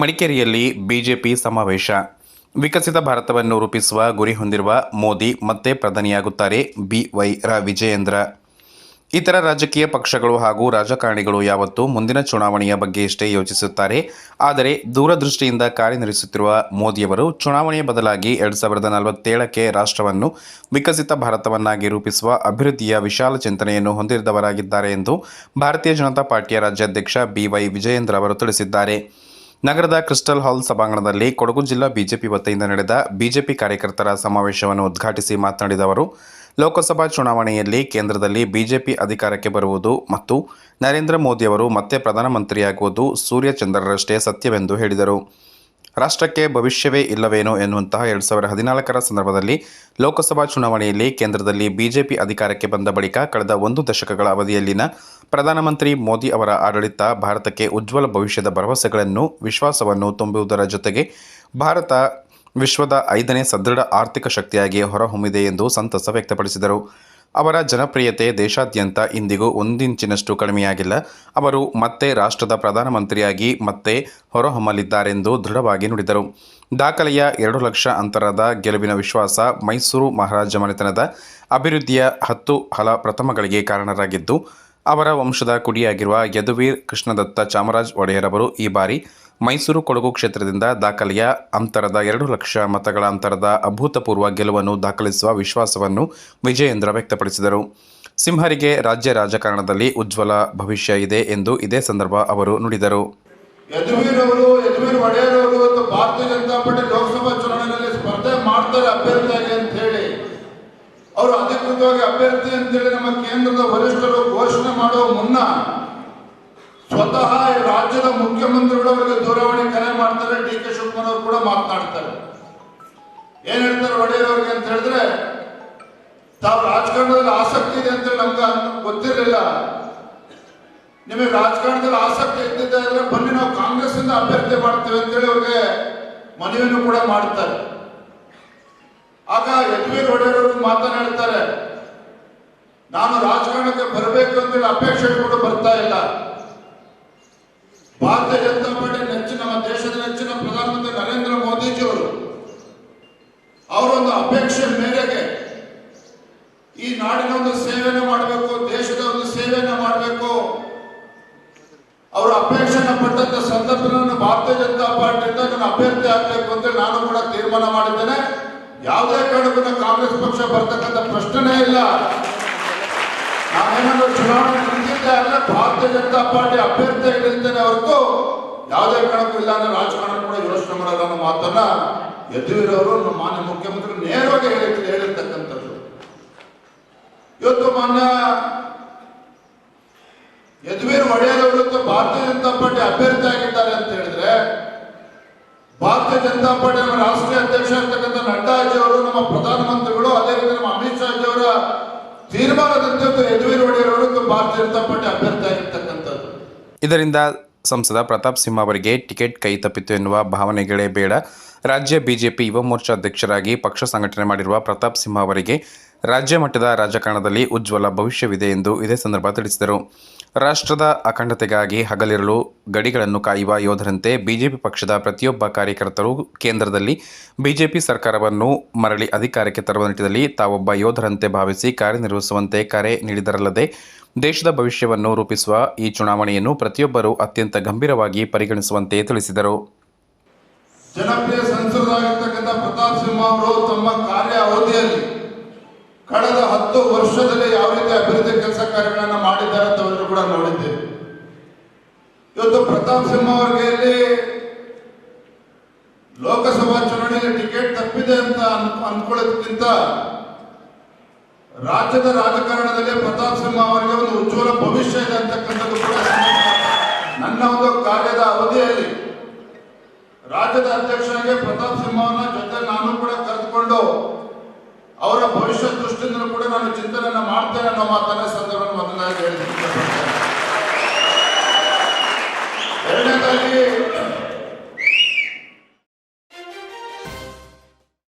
ಮಡಿಕೇರಿಯಲ್ಲಿ ಬಿಜೆಪಿ ಸಮಾವೇಶ. ವಿಕಸಿತ ಭಾರತವನ್ನು ರೂಪಿಸುವ ಗುರಿ ಹೊಂದಿರುವ ಮೋದಿ ಮತ್ತೆ ಪ್ರಧಾನಿಯಾಗುತ್ತಾರೆ ಬಿವೈ ರ ವಿಜಯೇಂದ್ರ ಇತರ ರಾಜಕೀಯ ಪಕ್ಷಗಳು ಹಾಗೂ ರಾಜಕಾರಣಿಗಳು ಯಾವತ್ತೂ ಮುಂದಿನ ಚುನಾವಣೆಯ ಬಗ್ಗೆಯಷ್ಟೇ ಯೋಚಿಸುತ್ತಾರೆ. ಆದರೆ ದೂರದೃಷ್ಟಿಯಿಂದ ಕಾರ್ಯನಿರ್ವಹಿಸುತ್ತಿರುವ ಮೋದಿಯವರು ಚುನಾವಣೆಯ ಬದಲಾಗಿ ಎರಡು ಸಾವಿರದ ನಲವತ್ತೇಳಕ್ಕೆ ರಾಷ್ಟ್ರವನ್ನು ವಿಕಸಿತ ಭಾರತವನ್ನಾಗಿ ರೂಪಿಸುವ ಅಭಿವೃದ್ಧಿಯ ವಿಶಾಲ ಚಿಂತನೆಯನ್ನು ಹೊಂದಿದವರಾಗಿದ್ದಾರೆ ಎಂದು ಭಾರತೀಯ ಜನತಾ ಪಾರ್ಟಿಯ ರಾಜ್ಯಾಧ್ಯಕ್ಷ ಬಿವೈ ವಿಜಯೇಂದ್ರ ಅವರು ತಿಳಿಸಿದ್ದಾರೆ. ನಗರದ ಕ್ರಿಸ್ಟಲ್ ಹಾಲ್ ಸಭಾಂಗಣದಲ್ಲಿ ಕೊಡಗು ಜಿಲ್ಲಾ ಬಿಜೆಪಿ ವತಿಯಿಂದ ನಡೆದ ಬಿಜೆಪಿ ಕಾರ್ಯಕರ್ತರ ಸಮಾವೇಶವನ್ನು ಉದ್ಘಾಟಿಸಿ ಮಾತನಾಡಿದ ಅವರು, ಲೋಕಸಭಾ ಚುನಾವಣೆಯಲ್ಲಿ ಕೇಂದ್ರದಲ್ಲಿ ಬಿಜೆಪಿ ಅಧಿಕಾರಕ್ಕೆ ಬರುವುದು ಮತ್ತು ನರೇಂದ್ರ ಮೋದಿಯವರು ಮತ್ತೆ ಪ್ರಧಾನಮಂತ್ರಿಯಾಗುವುದು ಸೂರ್ಯಚಂದ್ರರಷ್ಟೇ ಸತ್ಯವೆಂದು ಹೇಳಿದರು. ರಾಷ್ಟ್ರಕ್ಕೆ ಭವಿಷ್ಯವೇ ಇಲ್ಲವೇನೋ ಎನ್ನುವಂತಹ ಎರಡು ಸಾವಿರದ ಹದಿನಾಲ್ಕರ ಸಂದರ್ಭದಲ್ಲಿ ಲೋಕಸಭಾ ಚುನಾವಣೆಯಲ್ಲಿ ಕೇಂದ್ರದಲ್ಲಿ ಬಿಜೆಪಿ ಅಧಿಕಾರಕ್ಕೆ ಬಂದ ಬಳಿಕ ಕಳೆದ ಒಂದು ದಶಕಗಳ ಅವಧಿಯಲ್ಲಿನ ಪ್ರಧಾನಮಂತ್ರಿ ಮೋದಿ ಅವರ ಆಡಳಿತ ಭಾರತಕ್ಕೆ ಉಜ್ವಲ ಭವಿಷ್ಯದ ಭರವಸೆಗಳನ್ನು, ವಿಶ್ವಾಸವನ್ನು ತುಂಬುವುದರ ಜೊತೆಗೆ ಭಾರತ ವಿಶ್ವದ ಐದನೇ ಸದೃಢ ಆರ್ಥಿಕ ಶಕ್ತಿಯಾಗಿ ಹೊರಹೊಮ್ಮಿದೆ ಎಂದು ಸಂತಸ ವ್ಯಕ್ತಪಡಿಸಿದರು. ಅವರ ಜನಪ್ರಿಯತೆ ದೇಶಾದ್ಯಂತ ಇಂದಿಗೂ ಒಂದಿಂಚಿನಷ್ಟು ಕಡಿಮೆಯಾಗಿಲ್ಲ. ಅವರು ಮತ್ತೆ ರಾಷ್ಟ್ರದ ಪ್ರಧಾನಮಂತ್ರಿಯಾಗಿ ಮತ್ತೆ ಹೊರಹೊಮ್ಮಲಿದ್ದಾರೆಂದು ದೃಢವಾಗಿ ನುಡಿದರು. ದಾಖಲೆಯ ಎರಡು ಲಕ್ಷ ಅಂತರದ ಗೆಲುವಿನ ವಿಶ್ವಾಸ ಮೈಸೂರು ಮಹಾರಾಜ ಮನೆತನದ ಅಭಿವೃದ್ಧಿಯ ಹತ್ತು ಹಲ ಪ್ರಥಮಗಳಿಗೆ ಕಾರಣರಾಗಿದ್ದು ಅವರ ವಂಶದ ಕುಡಿಯಾಗಿರುವ ಯದುವೀರ್ ಕೃಷ್ಣದತ್ತ ಚಾಮರಾಜ್ ಒಡೆಯರ್ ಅವರು ಈ ಬಾರಿ ಮೈಸೂರು ಕೊಡಗು ಕ್ಷೇತ್ರದಿಂದ ದಾಖಲೆಯ ಅಂತರದ ಎರಡು ಲಕ್ಷ ಮತಗಳ ಅಂತರದ ಅಭೂತಪೂರ್ವ ಗೆಲುವನ್ನು ದಾಖಲಿಸುವ ವಿಶ್ವಾಸವನ್ನು ವಿಜಯೇಂದ್ರ ವ್ಯಕ್ತಪಡಿಸಿದರು. ಸಿಂಹರಿಗೆ ರಾಜ್ಯ ರಾಜಕಾರಣದಲ್ಲಿ ಉಜ್ವಲ ಭವಿಷ್ಯ ಇದೆ ಎಂದು ಇದೇ ಸಂದರ್ಭ ಅವರು ನುಡಿದರು ಯದುವೀರ್ ಅವರು ಯದುವೀರ್ ಒಡೆಯರ್ ಅವರು ಇವತ್ತು ಭಾರತೀಯ ಜನತಾ ಪಾರ್ಟಿ ಲೋಕಸಭಾ ಚುನಾವಣೆಯಲ್ಲಿ ಸ್ಪರ್ಧೆ ಮಾಡ್ತಾರೆ ಅಭ್ಯರ್ಥಿಯಾಗಿ ಅಂತ ಹೇಳಿ ಅಧಿಕೃತವಾಗಿ ಅಭ್ಯರ್ಥಿ ಅಂತೇಳಿ ನಮ್ಮ ಕೇಂದ್ರದ ವರಿಷ್ಠರು ಘೋಷಣೆ ಮಾಡುವ ಮುನ್ನ ಸ್ವತಃ ರಾಜ್ಯದ ಮುಖ್ಯಮಂತ್ರಿಗಳು ಅವರಿಗೆ ದೂರವಾಣಿ ಕರೆ ಮಾಡ್ತಾರೆ. ಡಿ ಕೆ ಶಿವಕುಮಾರ್ ಅವರು ಕೂಡ ಮಾತನಾಡ್ತಾರೆ. ಏನ್ ಹೇಳ್ತಾರೆ ಒಡೆಯರ್ ಅವ್ರಿಗೆ ಅಂತ ಹೇಳಿದ್ರೆ, ತಾವು ರಾಜಕಾರಣದಲ್ಲಿ ಆಸಕ್ತಿ ಇದೆ ಅಂತ ನಮ್ಗೆ ಗೊತ್ತಿರಲಿಲ್ಲ. ನಿಮಗೆ ರಾಜಕಾರಣದಲ್ಲಿ ಆಸಕ್ತಿ ಇದ್ದಿದ್ದೆ ಅಂದ್ರೆ ಬನ್ನಿ ನಾವು ಕಾಂಗ್ರೆಸ್ ಇಂದ ಅಭ್ಯರ್ಥಿ ಮಾಡ್ತೇವೆ ಅಂತೇಳಿ ಅವ್ರಿಗೆ ಮನವಿಯನ್ನು ಕೂಡ ಮಾಡ್ತಾರೆ. ಆಗ ಯಜ್ವೀರ್ ಒಡೆಯರ್ ಮಾತನಾಡ್ತಾರೆ ನಾನು ರಾಜಕಾರಣಕ್ಕೆ ಬರಬೇಕು ಅಂತೇಳಿ ಅಪೇಕ್ಷೆ ಕೂಡ ಬರ್ತಾ ಇಲ್ಲ. ಭಾರತೀಯ ಜನತಾ ಪಾರ್ಟಿ ನೆಚ್ಚಿನ ನಮ್ಮ ದೇಶದ ನೆಚ್ಚಿನ ಪ್ರಧಾನಮಂತ್ರಿ ನರೇಂದ್ರ ಮೋದಿಜಿಯವರು, ಅವರೊಂದು ಅಪೇಕ್ಷೆ ಮೇರೆಗೆ ಈ ನಾಡಿನ ಒಂದು ಸೇವೆಯನ್ನು ಮಾಡಬೇಕು, ದೇಶದ ಒಂದು ಸೇವೆಯನ್ನು ಮಾಡಬೇಕು. ಅವರ ಅಪೇಕ್ಷೆನ ಪಟ್ಟಂತ ಸಂದರ್ಭದಲ್ಲಿ ಭಾರತೀಯ ಜನತಾ ಪಾರ್ಟಿಯಿಂದ ನಾನು ಅಭ್ಯರ್ಥಿ ಆಗಬೇಕು ಅಂತ ನಾನು ಕೂಡ ತೀರ್ಮಾನ ಮಾಡಿದ್ದೇನೆ. ಯಾವುದೇ ಕಾರಣಕ್ಕೂ ಕಾಂಗ್ರೆಸ್ ಪಕ್ಷ ಬರ್ತಕ್ಕಂಥ ಪ್ರಶ್ನೆನೇ ಇಲ್ಲ. ನಾನೇನಾದ್ರು ಚುನಾವಣೆ ನಿಂತಿದ್ದೆ ಅಂದ್ರೆ ಭಾರತೀಯ ಜನತಾ ಪಾರ್ಟಿ ಅಭ್ಯರ್ಥಿ ನಿಲ್ತೇನೆ ಹೊರತು ಯಾವುದೇ ಕಾರಣಕ್ಕೂ ಇಲ್ಲ ಅಂದ್ರೆ ರಾಜಕಾರಣ ಕೂಡ ಯೋಚನೆ ಮಾಡಲ್ಲ ಅನ್ನೋ ಮಾತನ್ನ ಅವರು ನಮ್ಮ ಮಾನ್ಯ ಮುಖ್ಯಮಂತ್ರಿ ನೇರವಾಗಿ ಹೇಳಿ ಹೇಳಿರ್ತಕ್ಕಂಥದ್ದು. ಇವತ್ತು ಮಾನ್ಯ ಯದುವೀರ್ ಒಡೆಯರ್ ಅವರು ಭಾರತೀಯ ಜನತಾ ಪಾರ್ಟಿ ಅಭ್ಯರ್ಥಿ ಆಗಿದ್ದಾರೆ ಅಂತ ಹೇಳಿದ್ರೆ, ಭಾರತೀಯ ಜನತಾ ಪಾರ್ಟಿ ನಮ್ಮ ರಾಷ್ಟ್ರೀಯ ಅಧ್ಯಕ್ಷ ಇರ್ತಕ್ಕಂಥ ನಡ್ಡಾಜಿ ಅವರು ನಮ್ಮ ಪ್ರಧಾನಮಂತ್ರಿಗಳು ಅದೇ ರೀತಿ ನಮ್ಮ ಅಮಿತ್ ಶಾ ಜಿ ಅವರ ಇದರಿಂದ ಸಂಸದ ಪ್ರತಾಪ್ ಸಿಂಹ ಅವರಿಗೆ ಟಿಕೆಟ್ ಕೈ ತಪ್ಪಿತು ಎನ್ನುವ ಭಾವನೆಗಳೇ ಬೇಡ. ರಾಜ್ಯ ಬಿಜೆಪಿ ಯುವ ಮೋರ್ಚಾ ಅಧ್ಯಕ್ಷರಾಗಿ ಪಕ್ಷ ಸಂಘಟನೆ ಮಾಡಿರುವ ಪ್ರತಾಪ್ ಸಿಂಹ ಅವರಿಗೆ ರಾಜ್ಯ ಮಟ್ಟದ ರಾಜಕಾರಣದಲ್ಲಿ ಉಜ್ವಲ ಭವಿಷ್ಯವಿದೆ ಎಂದು ಇದೇ ಸಂದರ್ಭ ತಿಳಿಸಿದರು. ರಾಷ್ಟ್ರದ ಅಖಂಡತೆಗಾಗಿ ಹಗಲಿರಲು ಗಡಿಗಳನ್ನು ಕಾಯುವ ಯೋಧರಂತೆ ಬಿಜೆಪಿ ಪಕ್ಷದ ಪ್ರತಿಯೊಬ್ಬ ಕಾರ್ಯಕರ್ತರು ಕೇಂದ್ರದಲ್ಲಿ ಬಿಜೆಪಿ ಸರ್ಕಾರವನ್ನು ಮರಳಿ ಅಧಿಕಾರಕ್ಕೆ ತರುವ ನಿಟ್ಟಿನಲ್ಲಿ ತಾವೊಬ್ಬ ಯೋಧರಂತೆ ಭಾವಿಸಿ ಕಾರ್ಯನಿರ್ವಹಿಸುವಂತೆ ಕರೆ ನೀಡಿದರಲ್ಲದೆ ದೇಶದ ಭವಿಷ್ಯವನ್ನು ರೂಪಿಸುವ ಈ ಚುನಾವಣೆಯನ್ನು ಪ್ರತಿಯೊಬ್ಬರೂ ಅತ್ಯಂತ ಗಂಭೀರವಾಗಿ ಪರಿಗಣಿಸುವಂತೆ ತಿಳಿಸಿದರು. ಜನಪ್ರಿಯ ಪ್ರತಾಪ್ ಸಿಂಹ ಅವರು ತಮ್ಮ ಕಾರ್ಯ ಅವಧಿಯಲ್ಲಿ ಕಳೆದ ಹತ್ತು ವರ್ಷದಲ್ಲಿ ಯಾವ ರೀತಿ ಅಭಿವೃದ್ಧಿ ಕೆಲಸ ಕಾರ್ಯಗಳನ್ನು ಮಾಡಿದ್ದಾರೆ ಅಂತ ಕೂಡ ನೋಡಿದ್ದೇವೆ. ಇವತ್ತು ಪ್ರತಾಪ್ ಸಿಂಹ ಅವರಿಗೆ ಲೋಕಸಭಾ ಚುನಾವಣೆಯಲ್ಲಿ ಟಿಕೆಟ್ ತಪ್ಪಿದೆ ಅಂತ ಅನ್- ಅನ್ಕೊಳ್ಳೋದಕ್ಕಿಂತ ರಾಜ್ಯದ ರಾಜಕಾರಣದಲ್ಲಿ ಪ್ರತಾಪ್ ಸಿಂಹ ಅವರಿಗೆ ಒಂದು ಉಜ್ವಲ ಭವಿಷ್ಯ ಇದೆ ಅಂತಕ್ಕಂಥದ್ದು ಕೂಡ ನನ್ನ ಒಂದು ಕಾರ್ಯದ ಅವಧಿಯಲ್ಲಿ ರಾಜ್ಯದ ಅಧ್ಯಕ್ಷರಿಗೆ ಪ್ರತಾಪ್ ಸಿಂಹವನ್ನ ಜೊತೆ ನಾನು ಕೂಡ ಕರೆದುಕೊಂಡು ಅವರ ಭವಿಷ್ಯ ದೃಷ್ಟಿಯಿಂದ ಕೂಡ ನಾನು ಚಿಂತನೆಯನ್ನು ಮಾಡ್ತೇನೆ ಅನ್ನೋ ಮಾತನ್ನ ಸಂದರ್ಭ ಮೊದಲಾಗಿ ಹೇಳಿದ್ದೀನಿ